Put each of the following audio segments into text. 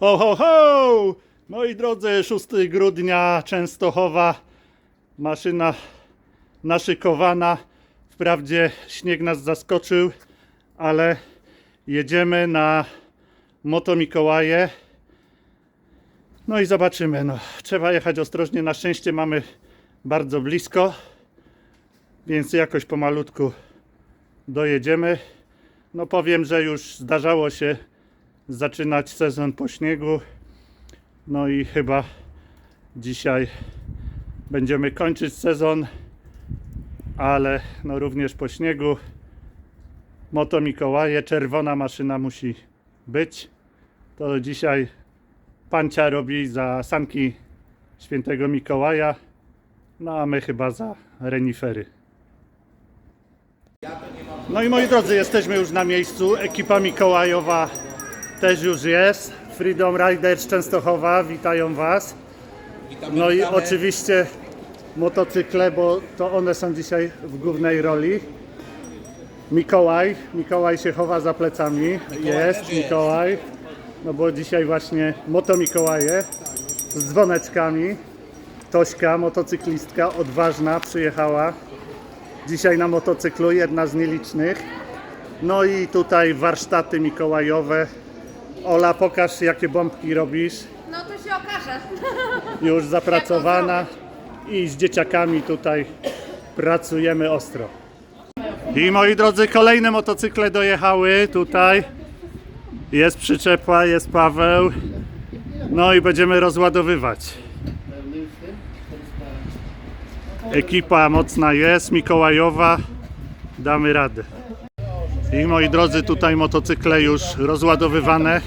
Ho, ho, ho! Moi drodzy, 6 grudnia, Częstochowa, maszyna naszykowana. Wprawdzie śnieg nas zaskoczył, ale jedziemy na Moto Mikołaje. No i zobaczymy. No, trzeba jechać ostrożnie. Na szczęście mamy bardzo blisko, więc jakoś pomalutku dojedziemy. No powiem, że już zdarzało się zaczynać sezon po śniegu. No i chyba dzisiaj będziemy kończyć sezon, ale no również po śniegu. Moto Mikołaje, czerwona maszyna musi być. To dzisiaj pancia robi za sanki świętego Mikołaja, no a my chyba za renifery. No i moi drodzy, jesteśmy już na miejscu. Ekipa Mikołajowa też już jest. Freedom Riders Częstochowa, witają Was. No i oczywiście motocykle, bo to one są dzisiaj w głównej roli. Mikołaj, Mikołaj się chowa za plecami. jest. Mikołaj. No bo dzisiaj właśnie moto Mikołaje z dzwoneczkami. Tośka, motocyklistka, odważna, przyjechała dzisiaj na motocyklu, jedna z nielicznych. No i tutaj warsztaty mikołajowe. Ola, pokaż jakie bombki robisz. No to się okaże. Już zapracowana i z dzieciakami tutaj pracujemy ostro. I moi drodzy, kolejne motocykle dojechały tutaj. Jest przyczepa, jest Paweł. No i będziemy rozładowywać. Ekipa mocna jest, Mikołajowa. Damy radę. I moi drodzy, tutaj motocykle już rozładowywane.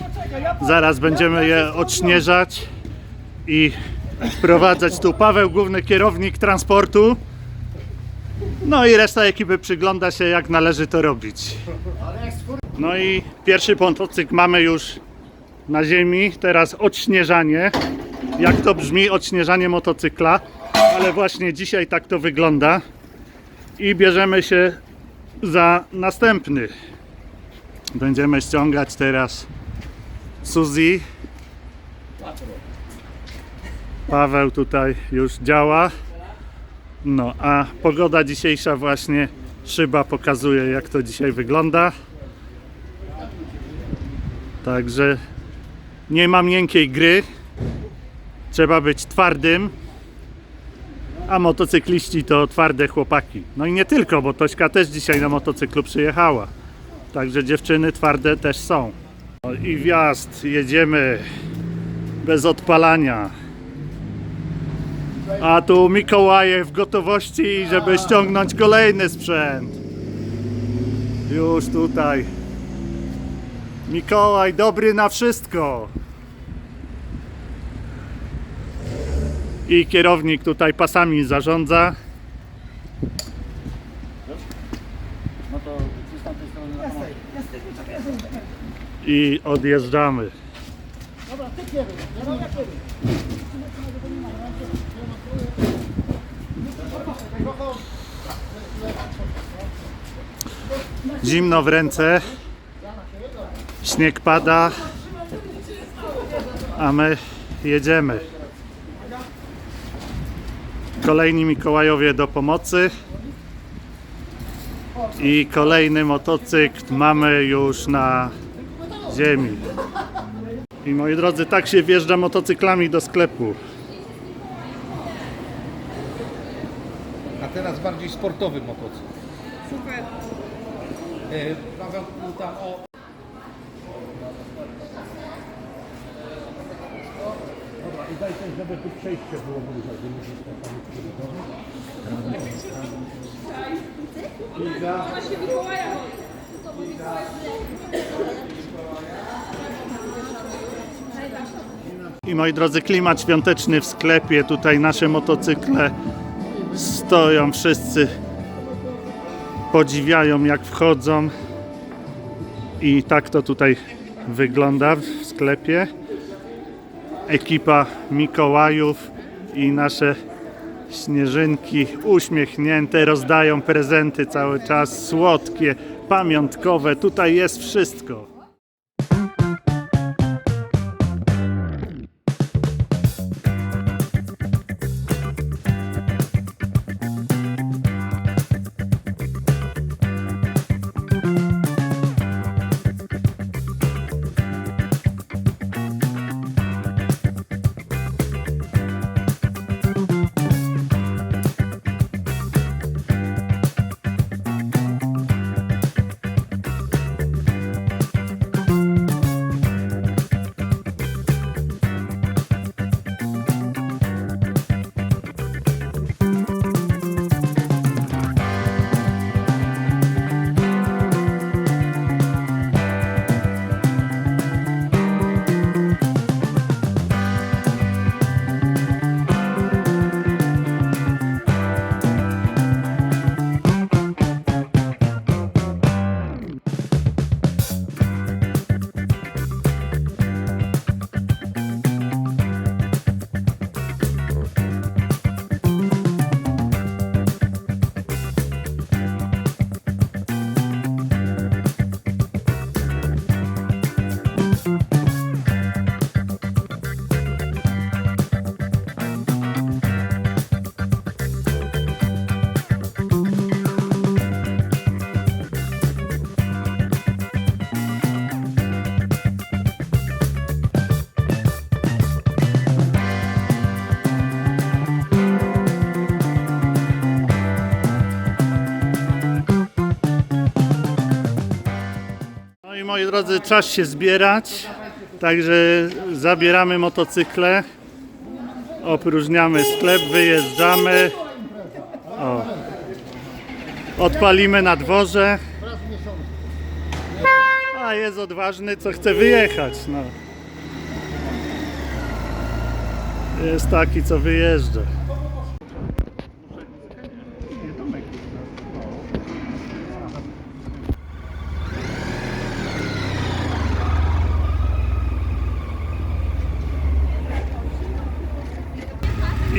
Zaraz będziemy je odśnieżać i wprowadzać tu Paweł, główny kierownik transportu. No i reszta ekipy przygląda się, jak należy to robić. No i pierwszy motocykl mamy już na ziemi. Teraz odśnieżanie. Jak to brzmi, odśnieżanie motocykla. Ale właśnie dzisiaj tak to wygląda. I bierzemy się za następny. Będziemy ściągać teraz Suzy. Paweł tutaj już działa. No, a pogoda dzisiejsza właśnie szyba pokazuje jak to dzisiaj wygląda. Także nie ma miękkiej gry. Trzeba być twardym. A motocykliści to twarde chłopaki. No i nie tylko, bo Tośka też dzisiaj na motocyklu przyjechała. Także dziewczyny twarde też są. No i wjazd, jedziemy bez odpalania. A tu Mikołaje w gotowości, żeby ściągnąć kolejny sprzęt. Już tutaj. Mikołaj dobry na wszystko. I kierownik tutaj pasami zarządza. I odjeżdżamy. Zimno w ręce. Śnieg pada. A my jedziemy. Kolejni Mikołajowie do pomocy. I kolejny motocykl mamy już na ziemi. I moi drodzy, tak się wjeżdża motocyklami do sklepu. A teraz bardziej sportowy motocykl. Super. E, Paweł mówił tam o... Dobra, i daj też, żeby tu przejście było bliżej, żeby nie I moi drodzy, klimat świąteczny w sklepie. Tutaj nasze motocykle stoją, wszyscy podziwiają jak wchodzą. I tak to tutaj wygląda w sklepie. Ekipa Mikołajów i nasze śnieżynki uśmiechnięte rozdają prezenty cały czas, słodkie, pamiątkowe. Tutaj jest wszystko. I moi drodzy, czas się zbierać, także zabieramy motocykle, opróżniamy sklep, wyjeżdżamy. O. Odpalimy na dworze. A jest odważny, co chce wyjechać. No. Jest taki, co wyjeżdża.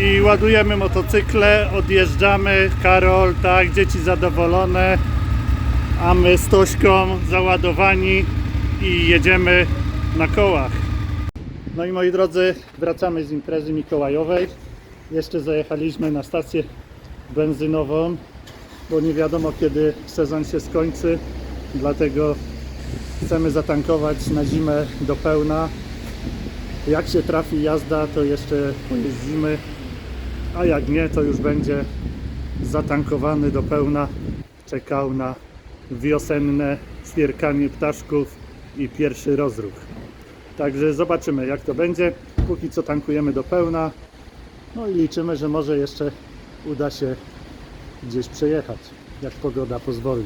I ładujemy motocykle, odjeżdżamy. Karol, tak, dzieci zadowolone, a my z Tośką załadowani i jedziemy na kołach. No i moi drodzy, wracamy z imprezy mikołajowej. Jeszcze zajechaliśmy na stację benzynową, bo nie wiadomo kiedy sezon się skończy, dlatego chcemy zatankować na zimę do pełna. Jak się trafi jazda, to jeszcze pojeździmy, a jak nie, to już będzie zatankowany do pełna, czekał na wiosenne stwierkanie ptaszków i pierwszy rozruch. Także zobaczymy jak to będzie. Póki co tankujemy do pełna. No i liczymy, że może jeszcze uda się gdzieś przejechać, jak pogoda pozwoli.